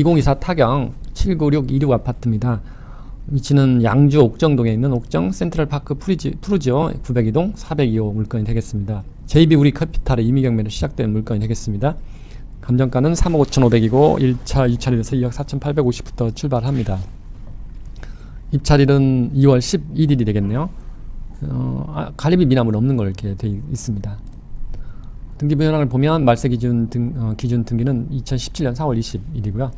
2024 타경 79626 아파트입니다. 위치는 양주 옥정동에 있는 옥정 센트럴파크 푸르지오 902동 402호 물건이 되겠습니다. JB 우리 캐피탈의 임의경매로 시작된 물건이 되겠습니다. 감정가는 3억 5,500이고 1차 입찰일에서 2억 4,850부터 출발합니다. 입찰일은 2월 11일이 되겠네요. 어, 아, 가리비 미남은 없는 걸 이렇게 돼 있습니다. 등기부 현황을 보면 말세 기준 등 어, 기준 등기는 2017년 4월 20일이고요.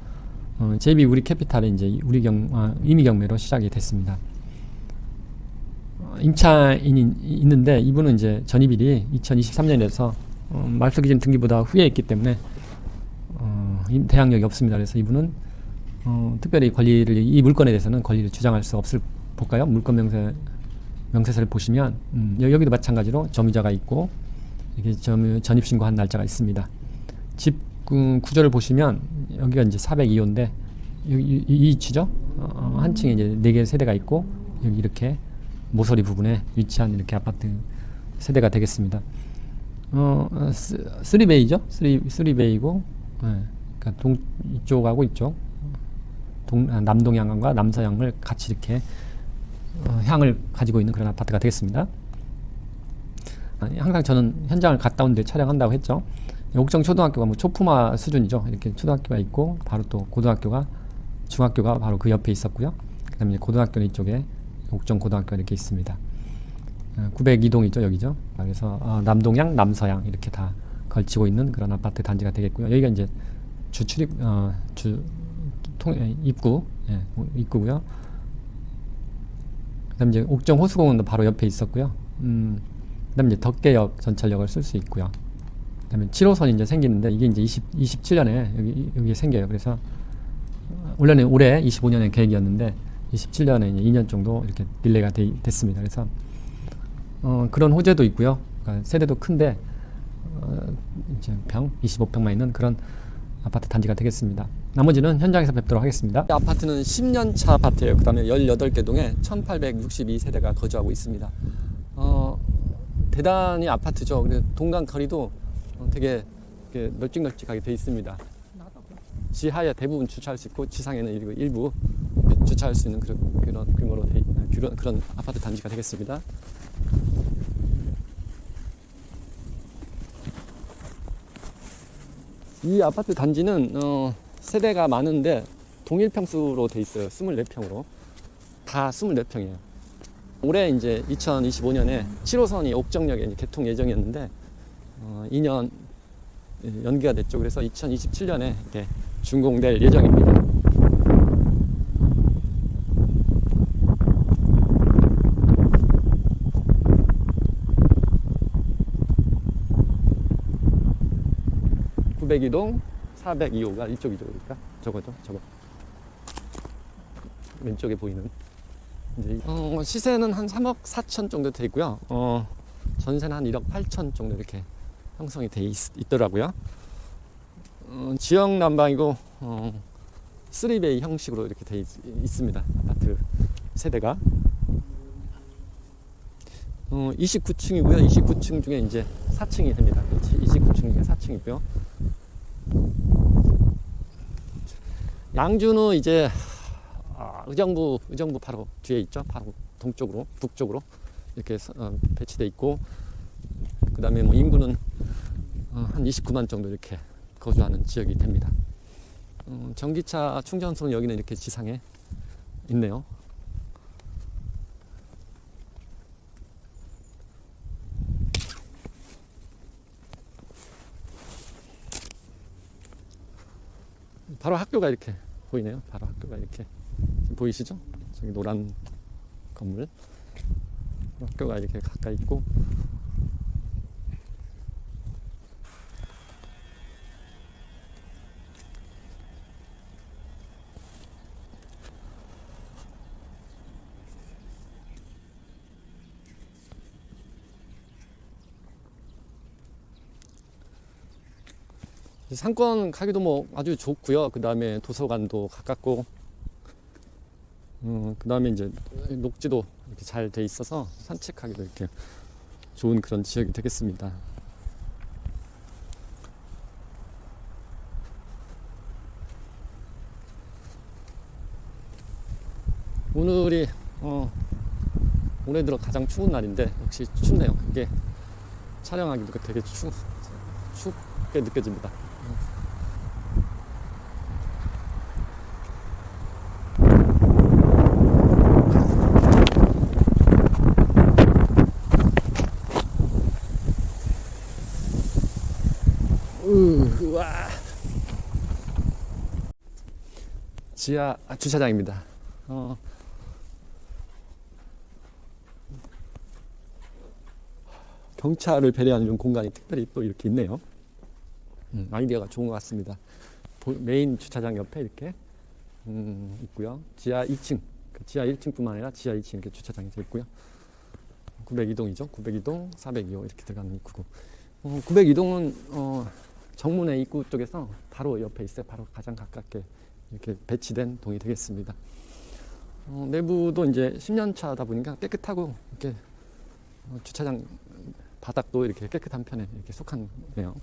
어, JB 우리 캐피탈에 이제 우리 경 아, 임의 경매로 시작이 됐습니다. 어, 임차인이 있는데 이분은 이제 전입일이 2023년에서 어, 말세 기준 등기보다 후에 있기 때문에 어, 임- 대항력이 없습니다. 그래서 이분은 어, 특별히 권리를 이 물건에 대해서는 권리를 주장할 수 없을 볼까요? 물건 명세 명세서를 보시면 음, 여- 여기도 마찬가지로 점유자가 있고 이렇게 점, 전입 신고한 날짜가 있습니다. 집 구, 구조를 보시면 여기가 이제 402호인데 여기 이, 이 위치죠. 어, 한 층에 이제 네 개 세대가 있고 여기 이렇게 모서리 부분에 위치한 이렇게 아파트 세대가 되겠습니다. 어, 어, 스, 쓰리 베이죠. 쓰리 쓰리 베이고, 예, 그러니까 동 이쪽하고 이쪽 동 아, 남동향과 남서향을 같이 이렇게 어, 향을 가지고 있는 그런 아파트가 되겠습니다. 아, 항상 저는 현장을 갔다 온데 촬영한다고 했죠. 옥정 초등학교가 뭐 초품화 수준이죠. 이렇게 초등학교가 있고 바로 또 고등학교가 중학교가 바로 그 옆에 있었고요. 그다음에 고등학교는 이쪽에 옥정 고등학교 이렇게 있습니다. 902동이죠 여기죠. 아, 그래서 어, 남동향, 남서향 이렇게 다 걸치고 있는 그런 아파트 단지가 되겠고요. 여기가 이제 주 출입 어, 주 통, 예, 입구 예, 입구고요. 그다음 이제 옥정 호수공원도 바로 옆에 있었고요. 음, 그다음 이제 덕계역 전철역을 쓸 수 있고요. 그다음에 7호선이 이제 생기는데 이게 이제 20, 27년에 여기 여기 생겨요. 그래서 어, 원래는 올해 25년의 계획이었는데 27년에 이제 2년 정도 이렇게 딜레이가 돼, 됐습니다. 그래서 어, 그런 호재도 있고요. 그러니까 세대도 큰데 어, 이제 평 25평만 있는 그런 아파트 단지가 되겠습니다. 나머지는 현장에서 뵙도록 하겠습니다. 이 아파트는 10년 차 아파트예요. 그다음에 18개 동에 1,862세대가 거주하고 있습니다. 어, 대단히 아파트죠. 동강 거리도 어, 되게 이렇게 널찍널찍하게 돼 있습니다. 지하에 대부분 주차할 수 있고 지상에는 일부, 주차할 수 있는 그런, 그런 규모로 돼, 있- 그런, 그런 아파트 단지가 되겠습니다. 이 아파트 단지는 어, 세대가 많은데 동일 평수로 돼 있어요. 24평으로. 다 24평이에요. 올해 이제 2025년에 7호선이 옥정역에 개통 예정이었는데 어, 2년 연기가 됐죠. 그래서 2027년에 이렇게 준공될 예정입니다. (902동) (동) 402호가 이쪽이죠 그러니까 저거죠 저거 왼쪽에 보이는 이제 어, 시세는 한 3억 4천 정도 돼 있고요. 어, 전세는 한 1억 8천 정도 이렇게 형성이 돼 있, 더라고요 어, 지역 난방이고 어, 3베이 형식으로 이렇게 돼 있, 있습니다. 아파트 세대가 어, 29층이고요. 29층 중에 이제 4층이 됩니다. 29층 중에 4층이고요. 양주는 이제 아, 의정부 의정부 바로 뒤에 있죠. 바로 동쪽으로 북쪽으로 이렇게 서- 어, 배치돼 있고 그다음에 뭐 인구는 어, 한 29만 정도 이렇게 거주하는 지역이 됩니다. 어, 전기차 충전소는 여기는 이렇게 지상에 있네요. 바로 학교가 이렇게 보이네요. 바로 학교가 이렇게 보이시죠? 저기 노란 건물 학교가 이렇게 가까이 있고 상권 가기도 뭐 아주 좋고요. 그 다음에 도서관도 가깝고, 음, 그 다음에 이제 녹지도 이렇게 잘 돼 있어서 산책하기도 이렇게 좋은 그런 지역이 되겠습니다. 오늘이 어, 올해 들어 가장 추운 날인데 역시 춥네요. 이게 촬영하기도 되게 추, 춥게 느껴집니다. 으, 와. 지하 아, 주차장입니다. 어, 경찰을 배려하는 공간이 특별히 또 이렇게 있네요. 음, 아이디어가 좋은 것 같습니다. 보- 메인 주차장 옆에 이렇게 음, 있고요. 지하 2층, 그 지하 1층뿐만 아니라 지하 2층 이렇게 주차장이 되어 있고요. 902동이죠. 902동, 402호 이렇게 들어가는 입구고. 어, 902동은 어, 정문의 입구 쪽에서 바로 옆에 있어요. 바로 가장 가깝게 이렇게 배치된 동이 되겠습니다. 어, 내부도 이제 10년 차다 보니까 깨끗하고 이렇게 어, 주차장 바닥도 이렇게 깨끗한 편에 이렇게 속하네요.